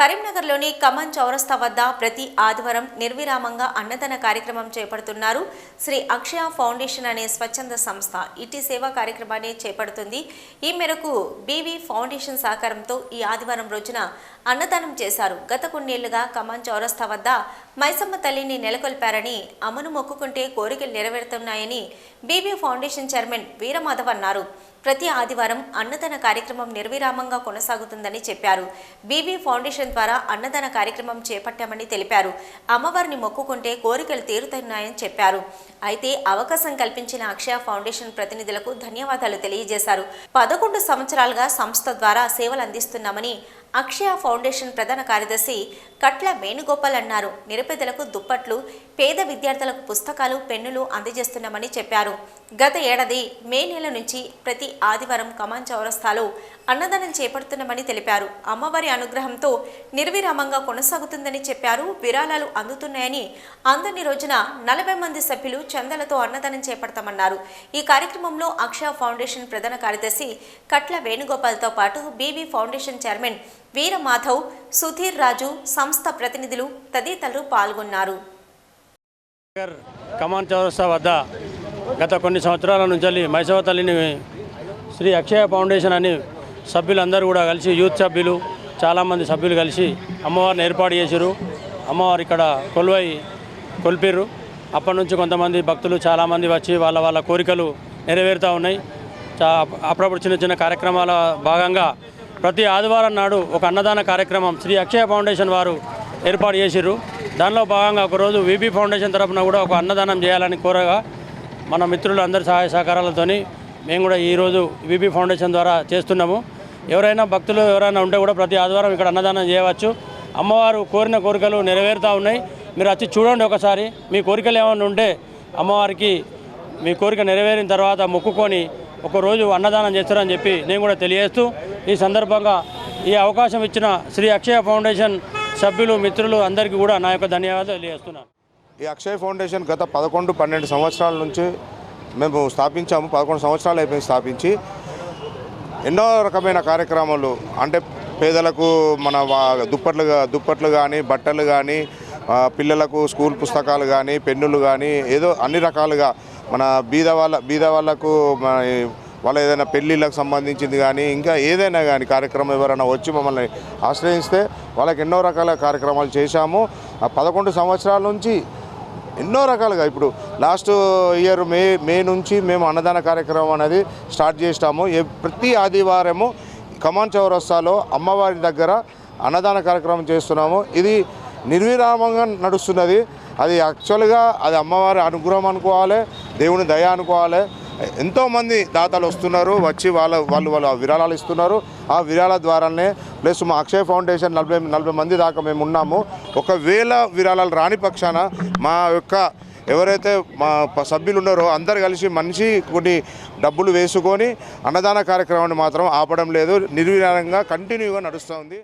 కరీంనగర్లోని కమాన్ చౌరస్తా వద్ద ప్రతి ఆదివారం నిర్విరామంగా అన్నదాన కార్యక్రమం చేపడుతున్నారు. శ్రీ అక్షయ ఫౌండేషన్ అనే స్వచ్ఛంద సంస్థ ఇటీ సేవా కార్యక్రమాన్ని చేపడుతుంది. ఈ మేరకు బీవీ ఫౌండేషన్ సహకారంతో ఈ ఆదివారం రోజున అన్నదానం చేశారు. గత కొన్నేళ్ళుగా కమన్ చౌరస్తా వద్ద మైసమ్మ తల్లిని నెలకొల్పారని అమ్మను మొక్కుకుంటే కోరికలు నెరవేరుతున్నాయని B B foundation chairman Veeramadhav అన్నారు. ప్రతి ఆదివారం అన్నదాన కార్యక్రమం నిర్విరామంగా కొనసాగుతుందని చెప్పారు. బీబీ ఫౌండేషన్ ద్వారా అన్నదాన కార్యక్రమం చేపట్టామని తెలిపారు. అమ్మవారిని మొక్కుకుంటే కోరికలు తీరుతున్నాయని చెప్పారు. అయితే అవకాశం కల్పించిన అక్షయ ఫౌండేషన్ ప్రతినిధులకు ధన్యవాదాలు తెలియజేశారు. పదకొండు సంవత్సరాలుగా సంస్థ ద్వారా సేవలు అందిస్తున్నామని అక్షయ ఫౌండేషన్ ప్రధాన కార్యదర్శి కట్ల వేణుగోపాల్ అన్నారు. నిరుపేదలకు దుప్పట్లు పేద విద్యార్థులకు పుస్తకాలు పెన్నులు అందజేస్తున్నామని చెప్పారు. గత ఏడాది మే నెల నుంచి ప్రతి ఆదివారం కమాన్ చౌరస్తాలో అన్నదానం చేపడుతున్నామని తెలిపారు. అమ్మవారి అనుగ్రహంతో నిర్విరామంగా కొనసాగుతుందని చెప్పారు. విరాళాలు అందుతున్నాయని అందని రోజున నలభై మంది సభ్యులు చందలతో అన్నదానం చేపడతామన్నారు. ఈ కార్యక్రమంలో అక్షయ ఫౌండేషన్ ప్రధాన కార్యదర్శి కట్ల వేణుగోపాల్తో పాటు B B foundation chairman Veeramadhav Sudheer Raju సంస్థ ప్రతినిధులు తదితరులు పాల్గొన్నారు. కమాన్ చౌరస్తా వద్ద గత కొన్ని సంవత్సరాల నుంచి మైసవ తల్లిని శ్రీ అక్షయ ఫౌండేషన్ అని సభ్యులందరూ కూడా కలిసి యూత్ సభ్యులు చాలామంది సభ్యులు కలిసి అమ్మవారిని ఏర్పాటు చేశారు అమ్మవారు ఇక్కడ కొలువై కొలిపిర్రు. అప్పటి నుంచి కొంతమంది భక్తులు చాలామంది వచ్చి వాళ్ళ వాళ్ళ కోరికలు నెరవేరుతూ ఉన్నాయి. చా అప్పుడప్పుడు చిన్న చిన్న కార్యక్రమాల భాగంగా ప్రతి ఆదివారం నాడు ఒక అన్నదాన కార్యక్రమం శ్రీ అక్షయ ఫౌండేషన్ వారు ఏర్పాటు చేసిర్రు. దానిలో భాగంగా ఒకరోజు విబి ఫౌండేషన్ తరపున కూడా ఒక అన్నదానం చేయాలని కోరగా మన మిత్రులు అందరి సహాయ సహకారాలతోని మేము కూడా ఈరోజు విబి ఫౌండేషన్ ద్వారా చేస్తున్నాము. ఎవరైనా భక్తులు ఎవరైనా ఉంటే కూడా ప్రతి ఆదివారం ఇక్కడ అన్నదానం చేయవచ్చు. అమ్మవారు కోరిన కోరికలు నెరవేరుతూ ఉన్నాయి. మీరు వచ్చి చూడండి ఒకసారి. మీ కోరికలు ఏమైనా ఉంటే అమ్మవారికి మీ కోరిక నెరవేరిన తర్వాత మొక్కుకొని ఒకరోజు అన్నదానం చేస్తారని చెప్పి నేను కూడా తెలియజేస్తూ ఈ సందర్భంగా ఈ అవకాశం ఇచ్చిన శ్రీ అక్షయ ఫౌండేషన్ సభ్యులు మిత్రులు అందరికీ కూడా నా యొక్క ధన్యవాదాలు తెలియజేస్తున్నాను. ఈ అక్షయ ఫౌండేషన్ గత పదకొండు పన్నెండు సంవత్సరాల నుంచి మేము స్థాపించాము పదకొండు సంవత్సరాలు అయిపోయింది స్థాపించి. ఎన్నో రకమైన కార్యక్రమాలు అంటే పేదలకు మన వా- దుప్పట్లు దుప్పట్లు కానీ బట్టలు కానీ పిల్లలకు స్కూల్ పుస్తకాలు కానీ పెన్నులు కానీ ఏదో అన్ని రకాలుగా మన బీద వాళ్ళ బీద వాళ్ళకు వాళ్ళ ఏదైనా పెళ్ళిళ్ళకు సంబంధించింది కానీ ఇంకా ఏదైనా కానీ కార్యక్రమం ఎవరైనా వచ్చి మమ్మల్ని ఆశ్రయిస్తే వాళ్ళకి ఎన్నో రకాల కార్యక్రమాలు చేశాము. ఆ పదకొండు సంవత్సరాల నుంచి ఎన్నో రకాలుగా. ఇప్పుడు లాస్ట్ ఇయర్ మే మే నుంచి మేము అన్నదాన కార్యక్రమం అనేది స్టార్ట్ చేస్తాము ప్రతి ఆదివారము కమాన్ చౌరస్తాలో అమ్మవారి దగ్గర అన్నదాన కార్యక్రమం చేస్తున్నాము. ఇది నిర్విరామంగా నడుస్తున్నది. అది యాక్చువల్గా అది అమ్మవారి అనుగ్రహం అనుకోవాలి దేవుని దయ అనుకోవాలి. ఎంతోమంది దాతలు వస్తున్నారు వచ్చి వాళ్ళ వాళ్ళు వాళ్ళు విరాళాలు ఇస్తున్నారు. ఆ విరాళాల ద్వారానే ప్లస్ మా అక్షయ ఫౌండేషన్ నలభై నలభై మంది దాకా మేము ఉన్నాము. ఒకవేళ విరాళాలు రాని పక్షాన మా యొక్క ఎవరైతే మా సభ్యులు ఉన్నారో అందరు కలిసి మనిషి కొన్ని డబ్బులు వేసుకొని అన్నదాన కార్యక్రమాన్ని మాత్రం ఆపడం లేదు. నిర్విరాళంగా కంటిన్యూగా నడుస్తూ ఉంది